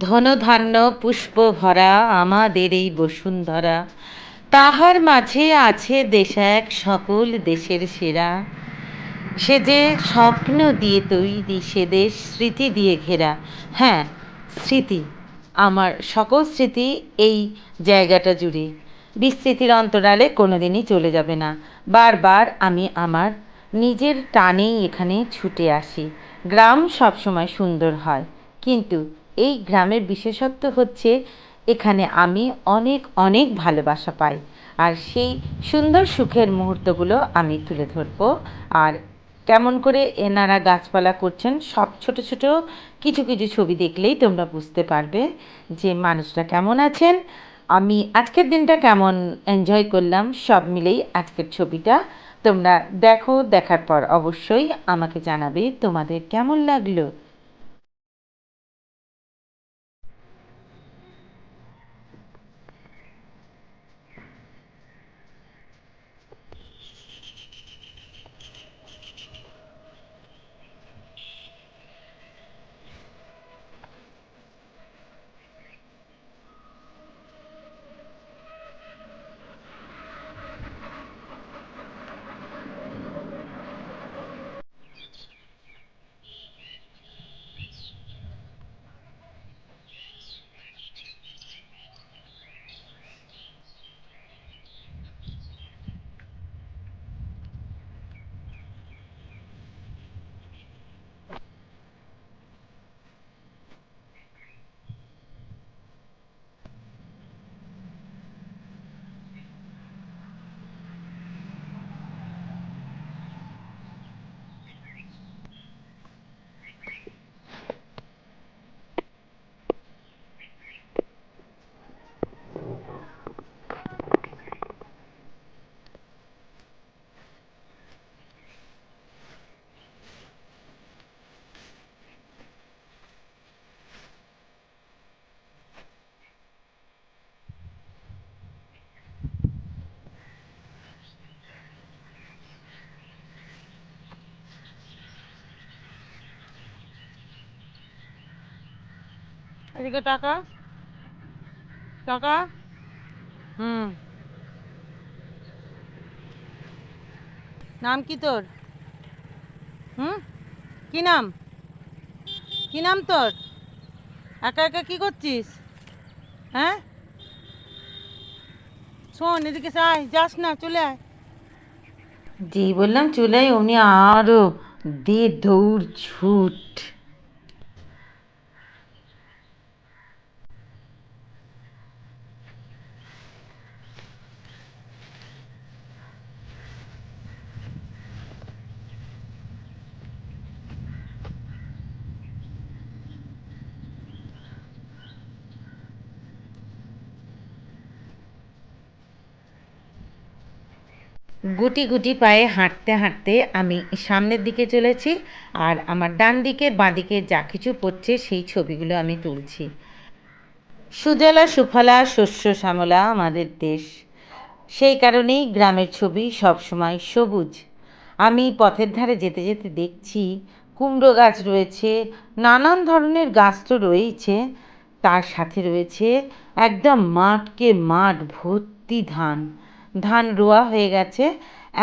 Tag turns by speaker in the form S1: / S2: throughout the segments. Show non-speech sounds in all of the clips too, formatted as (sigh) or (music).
S1: ধনধান্য পুষ্প ভরা আমাদের এই বসুন্ধরা। তাহার মাঝে আছে দেশ এক সকল দেশের সেরা। সে যে স্বপ্ন দিয়ে তৈরি, সে দেশ স্মৃতি দিয়ে ঘেরা। হ্যাঁ স্মৃতি, আমার সকল স্মৃতি এই জায়গাটা জুড়ে। বিস্মৃতির অন্তরালে কোনো দিনই চলে যাবে না। বারবার আমি আমার নিজের টানেই এখানে ছুটে আসি। গ্রাম সবসময় সুন্দর হয়, কিন্তু এই গ্রামের বিশেষত্ব হচ্ছে এখানে আমি অনেক অনেক ভালোবাসা পাই। আর সেই সুন্দর সুখের মুহূর্তগুলো আমি তুলে ধরবো। আর কেমন করে এনারা গাছপালা করছেন, সব ছোট ছোট কিছু কিছু ছবি দেখলেই তোমরা বুঝতে পারবে যে মানুষরা কেমন আছেন। আমি আজকের দিনটা কেমন এনজয় করলাম, সব মিলেই আজকের ছবিটা। তোমরা দেখো, দেখার পর অবশ্যই আমাকে জানাবে তোমাদের কেমন লাগল। এদিকে টাকা। টাকা? হুম। নাম কি তোর? হুম? কি নাম? কি নাম তোর? একা একা কি করছিস? হ্যাঁ? শোন, এদিকে আয়, যাস না, চলে আয়। যেই বললাম চলে আয় অমনি আরও দে দৌড় ছুট। গুটি গুটি পায়ে হাঁটতে হাঁটতে আমি সামনের দিকে চলেছি আর আমার ডান দিকে বাঁ দিকে যা কিছু পড়ছে সেই ছবিগুলো আমি তুলছি। সুজলা, সুফলা, শস্য, শ্যামলা আমাদের দেশ। সেই কারণেই গ্রামের ছবি সবসময় সবুজ। আমি পথের ধারে যেতে যেতে দেখছি কুমড়ো গাছ রয়েছে, নানান ধরনের গাছ তো রয়েছে, তার সাথে রয়েছে একদম মাঠকে মাঠ ভর্তি ধান। ধান রোয়া হয়ে গেছে।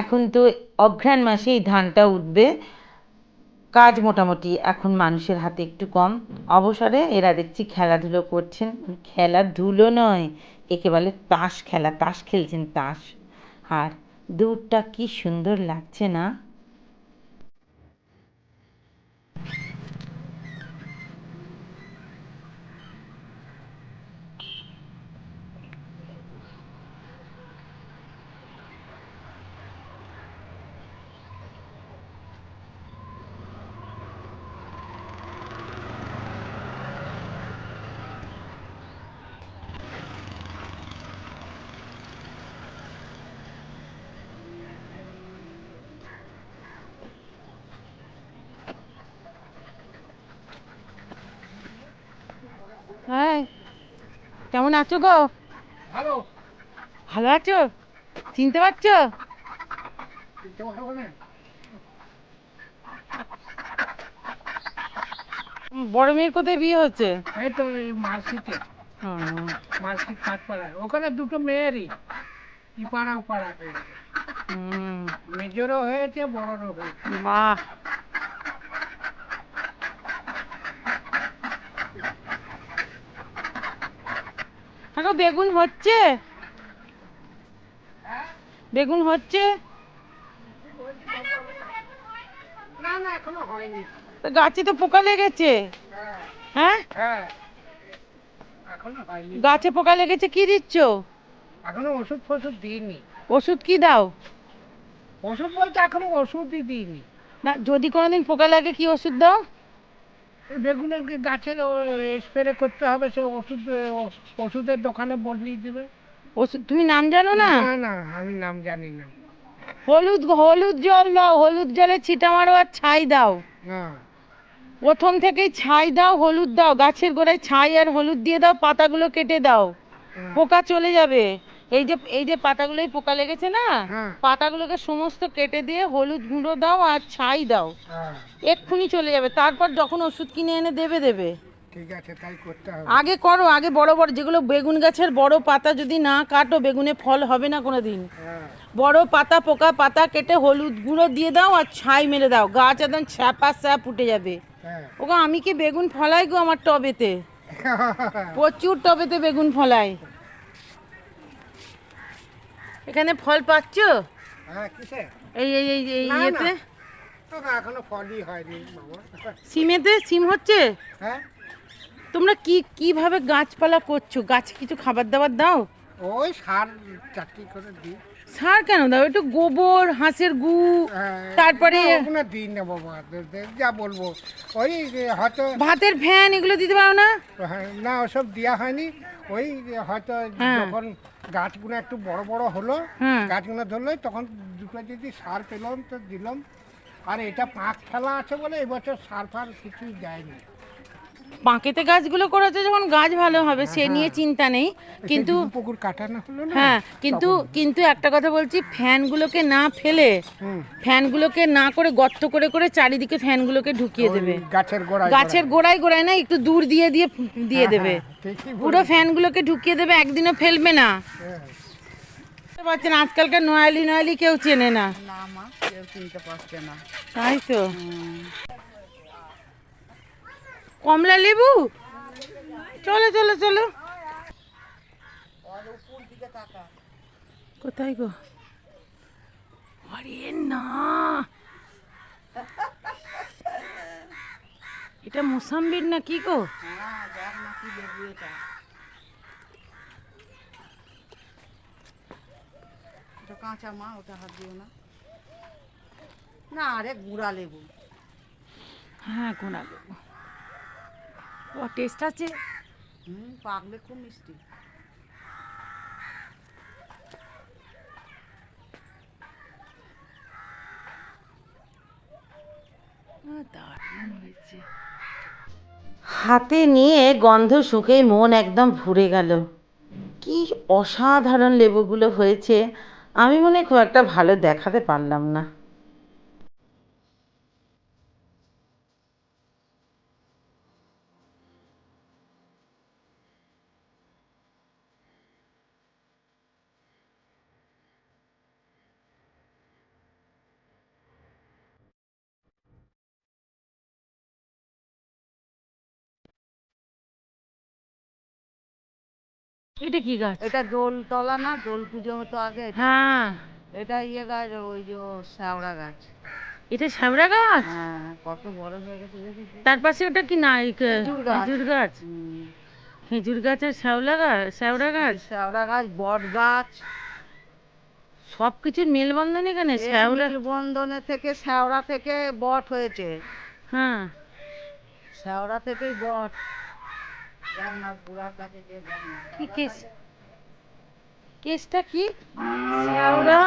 S1: এখন তো অঘ্রাণ মাসে এই ধানটা উঠবে। কাজ মোটামুটি এখন মানুষের হাতে একটু কম। অবসরে এরা দেখছি খেলাধুলো করছেন। খেলাধুলো নয়, একে বলে তাস খেলা। তাস খেলছেন তাস। আর দূরটা কি সুন্দর লাগছে না হ্যাঁ কেমন আছো গো?
S2: ভালো।
S1: ভালো আছো? চিনতে পারছ?
S3: বড় মেয়ের কোথায় বিয়ে হচ্ছে?
S2: এই তো
S3: হুম।
S2: মার্কশিট। পাঁচপাড়ায় ওখানে দুটো মেয়েরই। ইপাড়া ওপাড়া
S3: হুম,
S2: মেজরও হয়েছে বড়রও হয়েছে।
S3: বাহ। বেগুন হচ্ছে? বেগুন হচ্ছে? গাছে তো পোকা লেগেছে? হ্যাঁ?
S2: হ্যাঁ
S3: গাছে পোকা লেগেছে কি দিচ্ছ?
S2: এখনও ওষুধ ফষুধ দিইনি।
S3: ওষুধ কি দাও?
S2: ওষুধ বলতে এখনও ওষুধই দিইনি।
S3: না যদি কোনোদিন পোকা লাগে কি ওষুধ দাও?
S2: বেগুনের গাছের স্প্রে করতে হবে সে ওষুধ ওষুধের দোকানে বদলিয়ে দেবে।
S3: ওষুধ তুমি নাম জানো না?
S2: না না আমি নাম জানি না।
S3: হলুদ হলুদ জল দাও হলুদ জলে ছিটা মারো আর ছাই দাও।
S2: হ্যাঁ
S3: প্রথম থেকেই ছাই দাও হলুদ দাও গাছের গোড়ায় ছাই আর হলুদ দিয়ে দাও পাতাগুলো কেটে দাও।
S2: হ্যাঁ।
S3: পোকা চলে যাবে। এই যে এই যে পাতাগুলোই পোকা লেগেছে না
S2: হ্যাঁ।
S3: পাতাগুলোকে সমস্ত কেটে দিয়ে হলুদ গুঁড়ো দাও আর ছাই দাও।
S2: হ্যাঁ।
S3: এক্ষুনি চলে যাবে তারপর যখন ওষুধ কিনে এনে দেবে দেবে।
S2: ঠিক আছে তাই করতে হবে।
S3: আগে করো আগে বড় বড় যেগুলো বেগুন গাছের বড় পাতা যদি না কাটো বেগুনে ফল হবে না কোনো দিন
S2: হ্যাঁ।
S3: বড় পাতা পোকা পাতা কেটে হলুদ গুঁড়ো দিয়ে দাও আর ছাই মেরে দাও গাছ একদম ছ্যাপা স্যাপ উঠে যাবে। ওগো আমি কি বেগুন ফলাই গো আমার টবেতে? (laughs) প্রচুর টবেতে বেগুন ফলাই। এখানে ফল পাচ্ছ?
S2: হ্যাঁ
S3: এই এই এই এই। ইয়েতে?
S2: এখনও ফলই হয়নি
S3: সিমেতে? সিম হচ্ছে?
S2: হ্যাঁ।
S3: তোমরা কি কীভাবে গাছপালা করছ? গাছে কিছু খাবার দাবার দাও?
S2: ওই সার চারটি করে দিই।
S3: সার কেন দাও? একটু গোবর হাঁসের গু
S2: হ্যাঁ,
S3: তারপরে
S2: ওগুলো দিই না বাবা। যা বলব। ওই হয়তো
S3: ভাতের ফ্যান এগুলো দিতে পারো না?
S2: না ওসব দেওয়া হয়নি। ওই হয়তো
S3: হ্যাঁ।
S2: যখন গাছগুলো একটু বড় বড় হলো গাছগুলো ধরলো তখন দুটো যদি সার পেলাম তো দিলাম। আর এটা পাক খেলা আছে বলে এবছর সার ফার কিছুই দেয়নি।
S3: পাঁকেতে গাছগুলো করেছে যখন গাছ ভালো হবে সে নিয়ে চিন্তা নেই। কিন্তু
S2: পুকুর কাটানো হলো না?
S3: হ্যাঁ কিন্তু কিন্তু একটা কথা বলছি ফ্যানগুলোকে না ফেলে ফ্যানগুলোকে না করে গর্ত করে করে চারিদিকে ফ্যানগুলোকে ঢুকিয়ে দেবে।
S2: গাছের গোড়ায়
S3: গাছের গোড়ায়। গোড়ায় না একটু দূর দিয়ে দিয়ে দিয়ে দেবে। পুরো ফ্যানগুলোকে ঢুকিয়ে দেবে একদিনও ফেলবে না।
S2: হ্যাঁ।
S3: পারছেন আজকালকার নয়ালি নয়ালি কেউ চেনে না।
S2: না মা কেউ চিনতে পারছে না।
S3: তাই তো। কমলা লেবু? চলো চলো চলো। কোথায় গো? আরে না। এটা মোসাম্বির না কি গো?
S4: কাঁচা মা ওটা হাত দিও না। না আরে গুঁড়া লেবু।
S3: হ্যাঁ কোনা লেবু। ও টেস্ট আছে?
S4: হুম পাকলে খুব মিষ্টি।
S3: দারুণ হয়েছে। হাতে নিয়ে গন্ধ শুকে মন একদম ভরে গেল। কি অসাধারণ লেবুগুলো হয়েছে আমি মনে খুব একটা ভালো দেখাতে পারলাম না। এটা কি গাছ?
S4: এটা দোল তলা না দোল পুজো হতো আগে
S3: হ্যাঁ।
S4: এটা ইয়ে গাছ ওই যে শ্যাওড়া গাছ।
S3: এটা শ্যামরা গাছ?
S4: হ্যাঁ কত বড় হয়ে গেছে
S3: তার পাশে ওটা কি না
S4: খেজুর গাছ।
S3: খেজুর গাছ?
S4: হুম,
S3: খেজুর গাছ আর শ্যাওলা গাছ শ্যাওড়া গাছ?
S4: শ্যাওড়া গাছ বট গাছ।
S3: সব কিছুর মেলবন্ধন এখানে শ্যাওলা
S4: বন্ধনে থেকে শ্যাওড়া থেকে বট হয়েছে।
S3: হ্যাঁ।
S4: শ্যাওড়া থেকেই বট।
S3: কি কেস? কেসটা কি? শ্যাওড়া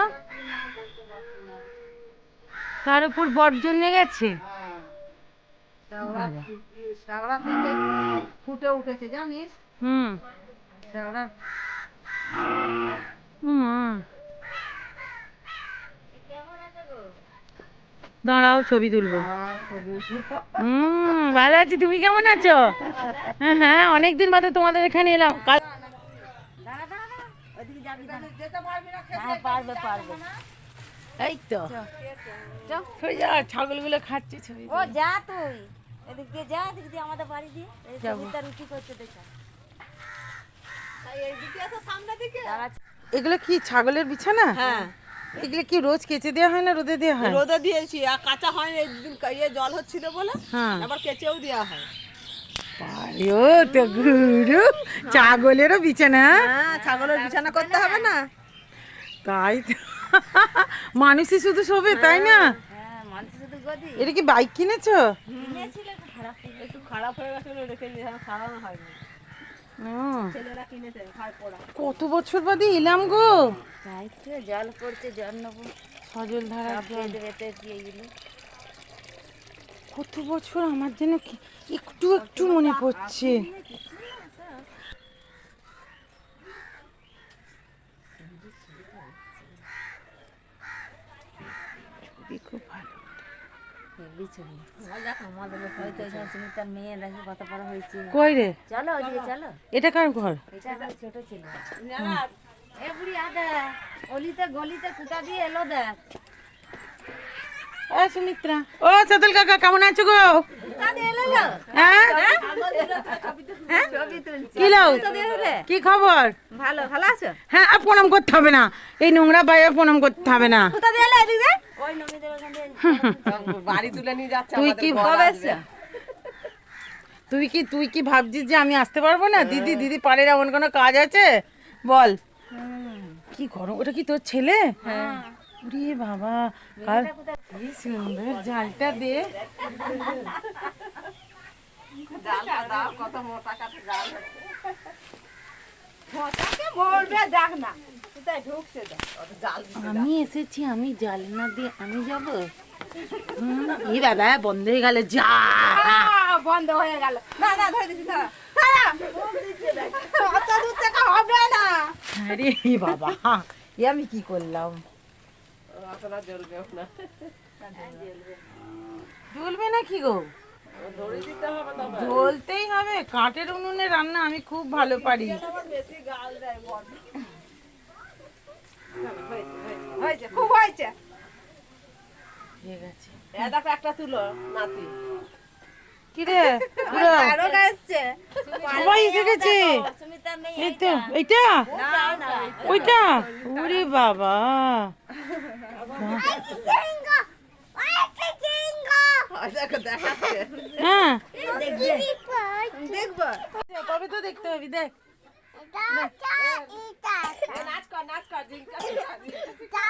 S3: তার উপর বট জন্মে গেছে?
S4: শ্যাওড়া থেকে ফুটে উঠেছে জানিস?
S3: হুম।
S4: শ্যাওড়া
S3: হুম। দাঁড়াও ছবি তুলবো। হুম ভালো আছি। তুমি কেমন আছো? হ্যাঁ হ্যাঁ অনেকদিন বাদে তোমাদের এখানে এলাম। কাল
S4: হ্যাঁ
S3: এই তো। যা ছাগলগুলো খাচ্ছে ছবি
S5: ও যা তুই। এদিক দিয়ে যা এদিক দিয়ে আমাদের বাড়ি দিয়ে এই
S3: যাব।
S5: সুমিতা রুটি করতে দেখা।
S3: এগুলো কি ছাগলের বিছানা?
S4: হ্যাঁ।
S3: এগুলো কি রোজ কেচে দেওয়া হয় না রোদে দেওয়া হয়?
S4: রোদে দিয়েছি আর কাঁচা হয়নি একদিন ইয়ে জল হচ্ছিল বলে
S3: হ্যাঁ।
S4: আবার কেচেও দেওয়া হয়।
S3: ও তো গুরু ছাগলেরও বিছানা।
S4: হ্যাঁ ছাগলের বিছানা করতে হবে না।
S3: তাই তো। মানুষই শুধু শোবে তাই না?
S5: হ্যাঁ
S3: এটা কি বাইক কিনেছো?
S5: খারাপ হয়ে গেছে।
S4: হয়ে রেখে সারানো হয়নি
S3: ও,
S4: ছেলেরা কিনেছে ঘর পোড়া
S3: কত বছর বাদে এলাম গো।
S5: জল পড়ছে জল নেব।
S3: সজল ধারা কত বছর আমার যেন একটু একটু মনে পড়ছে। ছবি খুব ভালো
S5: হেবি ছবি আমাদের হয়তো এখানে সুমিতার মেয়ে দেখে কত বড় হয়েছে
S3: কই রে?
S5: চলো ওদিকে চলো।
S3: এটা কার ঘর?
S5: এটা ছোট ছিল। এ বুড়ি আদা অলিতে গলিতে কুটা দিয়ে এলো দেখ
S3: ও সুমিত্রা। ও সতল কাকা কেমন আছো গো। হ্যাঁ?
S5: হ্যাঁ?
S3: কি কি খবর?
S5: ভালো ভালো আছো?
S3: হ্যাঁ আর প্রণাম করতে হবে না। এই নোংরা বাইরে প্রণাম করতে হবে না। (laughs) তুই কি তুই কি তুই কি ভাবছিস যে আমি আসতে পারব না? দিদি দিদি পারে এমন কোনো কাজ আছে? বল। কি গরম ওটা কি তোর ছেলে? ওরে বাবা কাল কি সুন্দর জালটা দে।
S4: জালটা দাও, কত মোটা কাঠে জাল। মোটাকে মরবে দেখ না।
S3: আমি এসেছি আমি জাল না দিয়ে আমি যাব? ই বাবা বন্ধ হয়ে গেল যা!
S4: বন্ধ হয়ে গেল। না না ধরে হবে না।
S3: আরে বাবা এ আমি কি করলাম?
S4: না
S3: জ্বলবে না কি গো? জ্বলতেই হবে কাঠের উনুনে রান্না আমি খুব ভালো পারি
S4: আবার বেশি গাল দেয় বড় হয়েছে, খুব হয়েছে। দেখো একটা তুলো নাতি।
S3: সবাই এসে গেছে। এইটা ওইটা? ওরে বাবা। হ্যাঁ।
S4: দেখব?
S3: তবে তো দেখতে হবে দেখ।
S4: नाच कर नाच कर जिंका जिंका जिंका